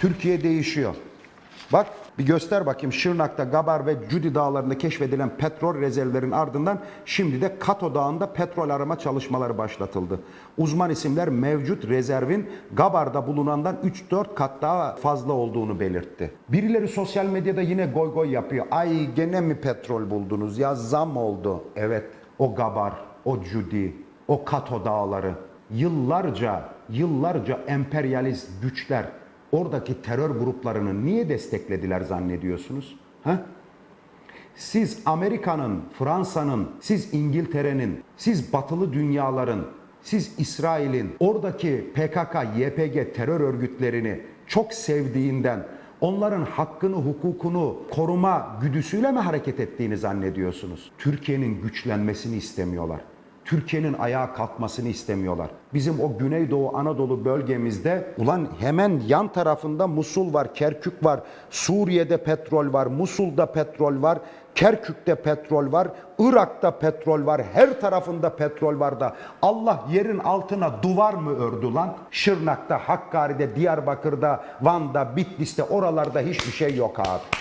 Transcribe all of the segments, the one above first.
Türkiye değişiyor. Bak bir göster bakayım Şırnak'ta Gabar ve Cudi dağlarında keşfedilen petrol rezervlerin ardından şimdi de Kato Dağı'nda petrol arama çalışmaları başlatıldı. Uzman isimler mevcut rezervin Gabar'da bulunandan 3-4 kat daha fazla olduğunu belirtti. Birileri sosyal medyada yine goy goy yapıyor. Ay gene mi petrol buldunuz ya zam oldu. Evet o Gabar, o Cudi, o Kato dağları yıllarca yıllarca emperyalist güçler oradaki terör gruplarını niye desteklediler zannediyorsunuz? Ha? Siz Amerika'nın, Fransa'nın, siz İngiltere'nin, siz batılı dünyaların, siz İsrail'in oradaki PKK, YPG terör örgütlerini çok sevdiğinden onların hakkını, hukukunu koruma güdüsüyle mi hareket ettiğini zannediyorsunuz? Türkiye'nin güçlenmesini istemiyorlar. Türkiye'nin ayağa kalkmasını istemiyorlar. Bizim o Güneydoğu Anadolu bölgemizde ulan hemen yan tarafında Musul var, Kerkük var, Suriye'de petrol var, Musul'da petrol var, Kerkük'te petrol var, Irak'ta petrol var, her tarafında petrol var da Allah yerin altına duvar mı ördü lan? Şırnak'ta, Hakkari'de, Diyarbakır'da, Van'da, Bitlis'te oralarda hiçbir şey yok abi.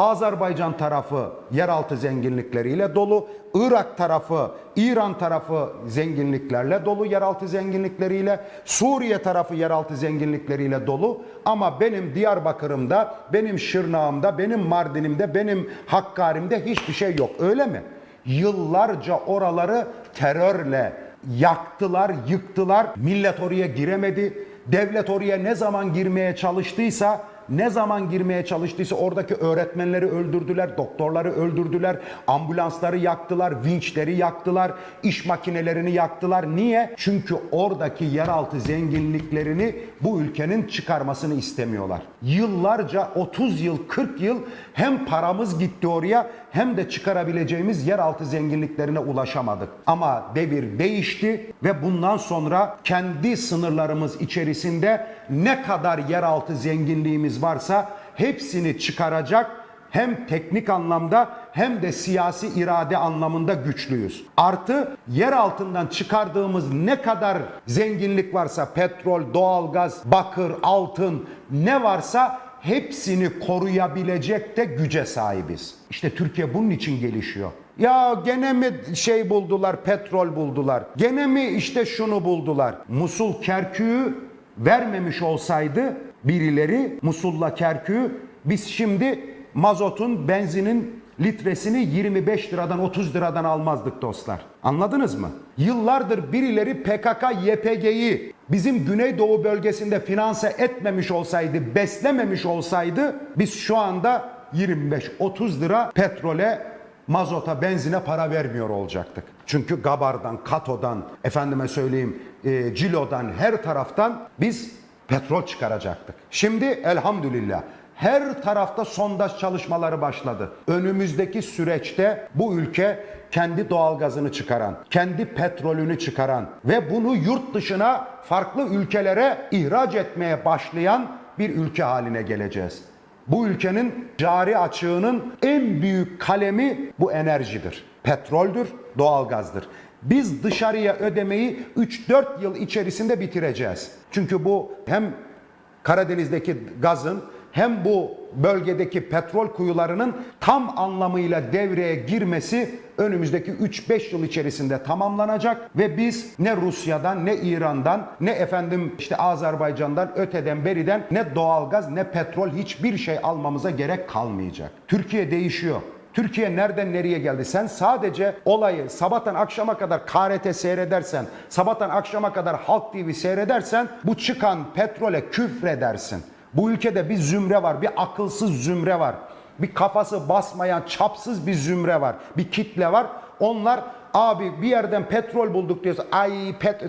Azerbaycan tarafı yeraltı zenginlikleriyle dolu, Irak tarafı, İran tarafı zenginliklerle dolu, yeraltı zenginlikleriyle, Suriye tarafı yeraltı zenginlikleriyle dolu. Ama benim Diyarbakır'ımda, benim Şırnağımda, benim Mardin'imde, benim Hakkari'mde hiçbir şey yok. Öyle mi? Yıllarca oraları terörle yaktılar, yıktılar. Millet oraya giremedi. Devlet oraya ne zaman girmeye çalıştıysa ne zaman girmeye çalıştıysa oradaki öğretmenleri öldürdüler, doktorları öldürdüler, ambulansları yaktılar, vinçleri yaktılar, iş makinelerini yaktılar. Niye? Çünkü oradaki yeraltı zenginliklerini bu ülkenin çıkarmasını istemiyorlar. Yıllarca 30 yıl, 40 yıl hem paramız gitti oraya hem de çıkarabileceğimiz yeraltı zenginliklerine ulaşamadık. Ama devir değişti ve bundan sonra kendi sınırlarımız içerisinde ne kadar yeraltı zenginliğimiz varsa hepsini çıkaracak hem teknik anlamda hem de siyasi irade anlamında güçlüyüz. Artı yer altından çıkardığımız ne kadar zenginlik varsa petrol, doğalgaz, bakır, altın ne varsa hepsini koruyabilecek de güce sahibiz. İşte Türkiye bunun için gelişiyor. Ya gene mi şey buldular, petrol buldular? Gene mi işte şunu buldular? Musul Kerkük'ü vermemiş olsaydı birileri Musul'la Kerkük'ü biz şimdi mazotun, benzinin litresini 25 liradan 30 liradan almazdık dostlar. Anladınız mı? Yıllardır birileri PKK, YPG'yi bizim Güneydoğu bölgesinde finanse etmemiş olsaydı, beslememiş olsaydı biz şu anda 25-30 lira petrole, mazota, benzine para vermiyor olacaktık. Çünkü Gabar'dan, Kato'dan, efendime söyleyeyim e, Cilo'dan her taraftan biz petrol çıkaracaktık. Şimdi elhamdülillah her tarafta sondaj çalışmaları başladı. Önümüzdeki süreçte bu ülke kendi doğalgazını çıkaran, kendi petrolünü çıkaran ve bunu yurt dışına farklı ülkelere ihraç etmeye başlayan bir ülke haline geleceğiz. Bu ülkenin cari açığının en büyük kalemi bu enerjidir. Petroldür, doğalgazdır. Biz dışarıya ödemeyi 3-4 yıl içerisinde bitireceğiz. Çünkü bu hem Karadeniz'deki gazın hem bu bölgedeki petrol kuyularının tam anlamıyla devreye girmesi önümüzdeki 3-5 yıl içerisinde tamamlanacak ve biz ne Rusya'dan ne İran'dan ne efendim işte Azerbaycan'dan öteden beriden ne doğalgaz ne petrol hiçbir şey almamıza gerek kalmayacak. Türkiye değişiyor. Türkiye nereden nereye geldi? Sen sadece olayı sabahtan akşama kadar KRT seyredersen, sabahtan akşama kadar Halk TV seyredersen bu çıkan petrole küfredersin. Bu ülkede bir zümre var, bir akılsız zümre var. Bir kafası basmayan çapsız bir zümre var. Bir kitle var. Onlar abi bir yerden petrol bulduk diyorsa ay pet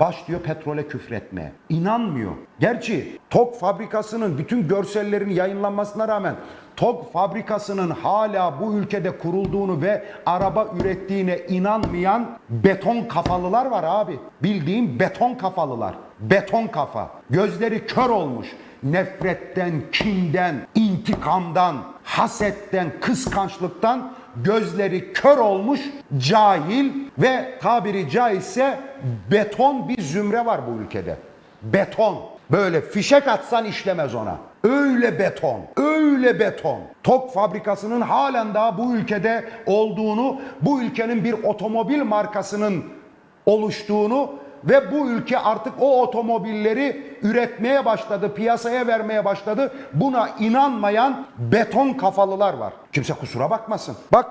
başlıyor petrole küfretmeye. İnanmıyor. Gerçi TOK fabrikasının bütün görsellerini yayınlanmasına rağmen TOK fabrikasının hala bu ülkede kurulduğunu ve araba ürettiğine inanmayan beton kafalılar var abi. Bildiğim beton kafalılar. Beton kafa. Gözleri kör olmuş. Nefretten, kinden, intikamdan, hasetten, kıskançlıktan gözleri kör olmuş, cahil ve tabiri caizse beton bir zümre var bu ülkede. Beton. Böyle fişek atsan işlemez ona. Öyle beton, öyle beton. Tok fabrikasının halen daha bu ülkede olduğunu, bu ülkenin bir otomobil markasının oluştuğunu ve bu ülke artık o otomobilleri üretmeye başladı, piyasaya vermeye başladı. Buna inanmayan beton kafalılar var. Kimse kusura bakmasın. Bak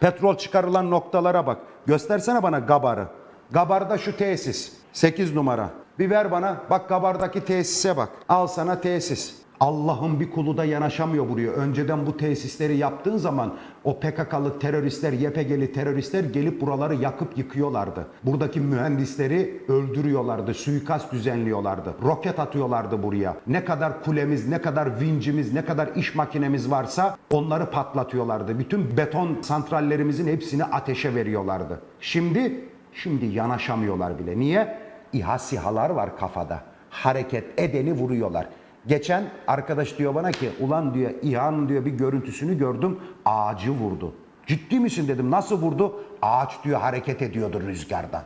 petrol çıkarılan noktalara bak. Göstersene bana Gabar'ı. Gabar'da şu tesis. 8 numara. Bir ver bana. Bak Gabar'daki tesise bak. Al sana tesis. Allah'ın bir kulu da yanaşamıyor buraya. Önceden bu tesisleri yaptığın zaman o PKK'lı teröristler, YPG'li teröristler gelip buraları yakıp yıkıyorlardı. Buradaki mühendisleri öldürüyorlardı, suikast düzenliyorlardı. Roket atıyorlardı buraya. Ne kadar kulemiz, ne kadar vincimiz, ne kadar iş makinemiz varsa onları patlatıyorlardı. Bütün beton santrallerimizin hepsini ateşe veriyorlardı. Şimdi, şimdi yanaşamıyorlar bile. Niye? İHA SİHA'lar var kafada. Hareket edeni vuruyorlar. Geçen arkadaş diyor bana ki ulan diyor İHA'nın diyor bir görüntüsünü gördüm ağacı vurdu. Ciddi misin dedim nasıl vurdu? Ağaç diyor hareket ediyordu rüzgardan.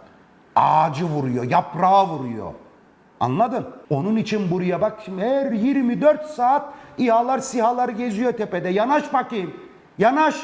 Ağacı vuruyor, yaprağı vuruyor. Anladın? Onun için buraya bak şimdi her 24 saat İHA'lar SİHA'lar geziyor tepede. Yanaş bakayım. Yanaş.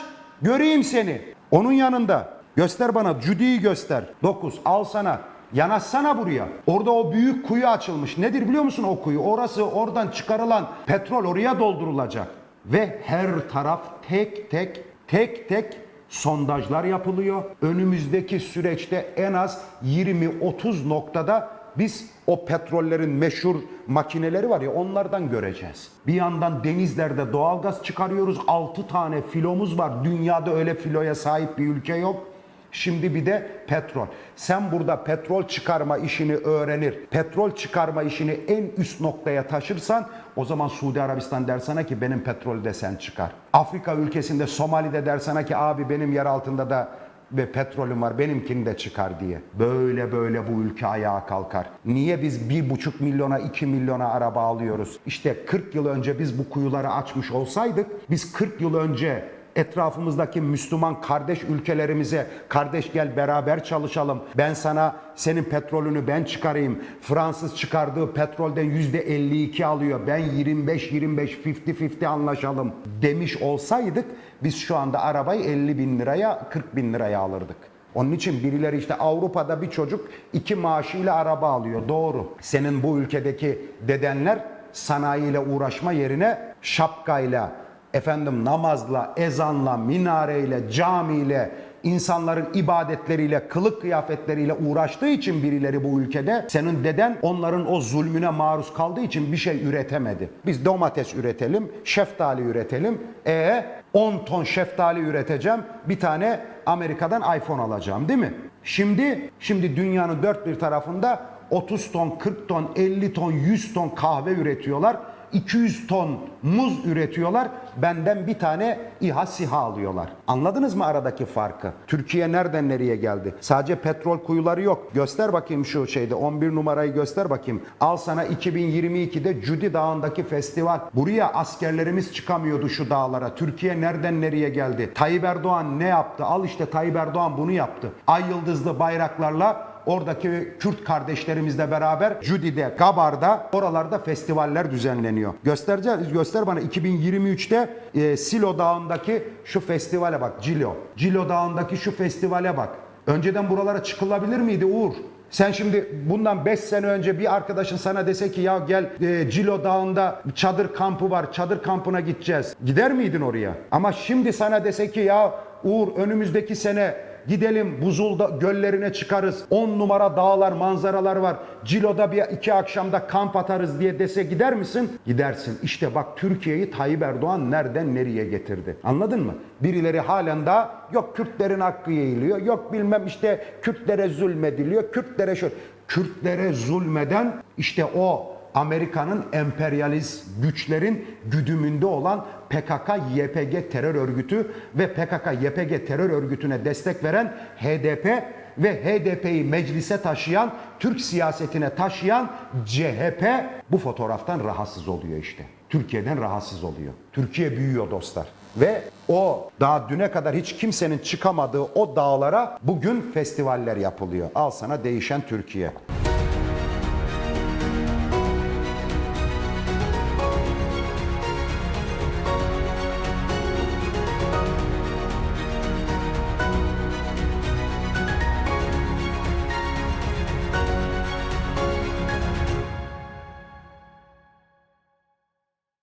Göreyim seni. Onun yanında. Göster bana. Cüdi'yi göster. 9. Al sana. Yanaşsana buraya. Orada o büyük kuyu açılmış. Nedir biliyor musun o kuyu? Orası oradan çıkarılan petrol oraya doldurulacak. Ve her taraf tek tek tek tek sondajlar yapılıyor. Önümüzdeki süreçte en az 20-30 noktada biz o petrollerin meşhur makineleri var ya onlardan göreceğiz. Bir yandan denizlerde doğalgaz çıkarıyoruz. 6 tane filomuz var. Dünyada öyle filoya sahip bir ülke yok. Şimdi bir de petrol. Sen burada petrol çıkarma işini öğrenir, petrol çıkarma işini en üst noktaya taşırsan o zaman Suudi Arabistan der sana ki benim petrolü de sen çıkar. Afrika ülkesinde Somali'de der sana ki abi benim yer altında da ve petrolüm var benimkini de çıkar diye. Böyle böyle bu ülke ayağa kalkar. Niye biz bir buçuk milyona iki milyona araba alıyoruz? İşte 40 yıl önce biz bu kuyuları açmış olsaydık biz 40 yıl önce etrafımızdaki Müslüman kardeş ülkelerimize kardeş gel beraber çalışalım. Ben sana senin petrolünü ben çıkarayım. Fransız çıkardığı petrolden yüzde 52 alıyor. Ben 25 25 50 50 anlaşalım demiş olsaydık biz şu anda arabayı 50 bin liraya 40 bin liraya alırdık. Onun için birileri işte Avrupa'da bir çocuk iki maaşıyla araba alıyor. Doğru. Senin bu ülkedeki dedenler sanayiyle uğraşma yerine şapkayla, efendim namazla, ezanla, minareyle, camiyle, insanların ibadetleriyle, kılık kıyafetleriyle uğraştığı için birileri bu ülkede senin deden onların o zulmüne maruz kaldığı için bir şey üretemedi. Biz domates üretelim, şeftali üretelim. E 10 ton şeftali üreteceğim. Bir tane Amerika'dan iPhone alacağım değil mi? Şimdi şimdi dünyanın dört bir tarafında 30 ton, 40 ton, 50 ton, 100 ton kahve üretiyorlar. 200 ton muz üretiyorlar. Benden bir tane İHA SİHA alıyorlar. Anladınız mı aradaki farkı? Türkiye nereden nereye geldi? Sadece petrol kuyuları yok. Göster bakayım şu şeyde 11 numarayı göster bakayım. Al sana 2022'de Cudi Dağı'ndaki festival. Buraya askerlerimiz çıkamıyordu şu dağlara. Türkiye nereden nereye geldi? Tayyip Erdoğan ne yaptı? Al işte Tayyip Erdoğan bunu yaptı. Ay yıldızlı bayraklarla oradaki Kürt kardeşlerimizle beraber Judi'de, Gabar'da oralarda festivaller düzenleniyor. Göstereceğiz, göster bana 2023'te e, Silo Dağı'ndaki şu festivale bak Cilo. Cilo Dağı'ndaki şu festivale bak. Önceden buralara çıkılabilir miydi Uğur? Sen şimdi bundan 5 sene önce bir arkadaşın sana dese ki ya gel e, Cilo Dağı'nda çadır kampı var, çadır kampına gideceğiz. Gider miydin oraya? Ama şimdi sana dese ki ya Uğur önümüzdeki sene Gidelim buzulda göllerine çıkarız. 10 numara dağlar, manzaralar var. Cilo'da bir iki akşamda kamp atarız diye dese gider misin? Gidersin. İşte bak Türkiye'yi Tayyip Erdoğan nereden nereye getirdi. Anladın mı? Birileri halen daha yok Kürtlerin hakkı yeğiliyor. Yok bilmem işte Kürtlere zulmediliyor. Kürtlere şöyle. Kürtlere zulmeden işte o Amerika'nın emperyalist güçlerin güdümünde olan PKK-YPG terör örgütü ve PKK-YPG terör örgütüne destek veren HDP ve HDP'yi meclise taşıyan, Türk siyasetine taşıyan CHP bu fotoğraftan rahatsız oluyor işte. Türkiye'den rahatsız oluyor. Türkiye büyüyor dostlar. Ve o daha düne kadar hiç kimsenin çıkamadığı o dağlara bugün festivaller yapılıyor. Al sana değişen Türkiye.